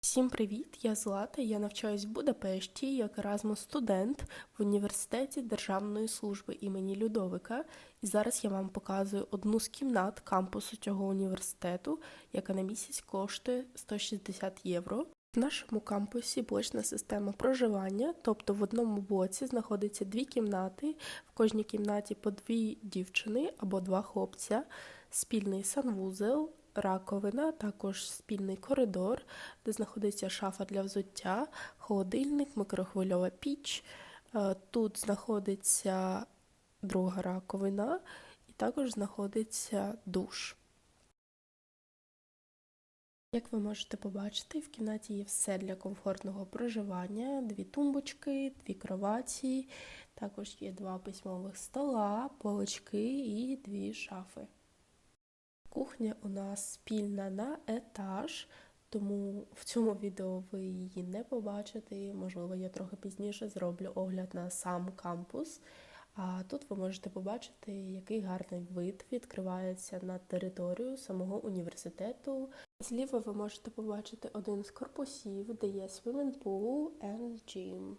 Всім привіт! Я Злата. Я навчаюсь в Будапешті як Erasmus студент в університеті Державної служби імені Людовика. І зараз я вам показую одну з кімнат кампусу цього університету, яка на місяць коштує 160 євро. В нашому кампусі блочна система проживання, тобто в одному блоці знаходиться дві кімнати, в кожній кімнаті по дві дівчини або два хлопця, спільний санвузел, раковина, також спільний коридор, де знаходиться шафа для взуття, холодильник, микрохвильова піч. Е, Тут знаходиться друга раковина і також знаходиться душ. Як ви можете побачити, в кімнаті є все для комфортного проживання: дві тумбочки, дві кроваті, також є два письмових стола, полочки і дві шафи. Кухня у нас спільна на етаж, тому в цьому відео ви її не побачите. Можливо, я трохи пізніше зроблю огляд на сам кампус. А тут ви можете побачити, який гарний вид відкривається на територію самого університету. Зліва ви можете побачити один з корпусів, де є swimming pool and gym.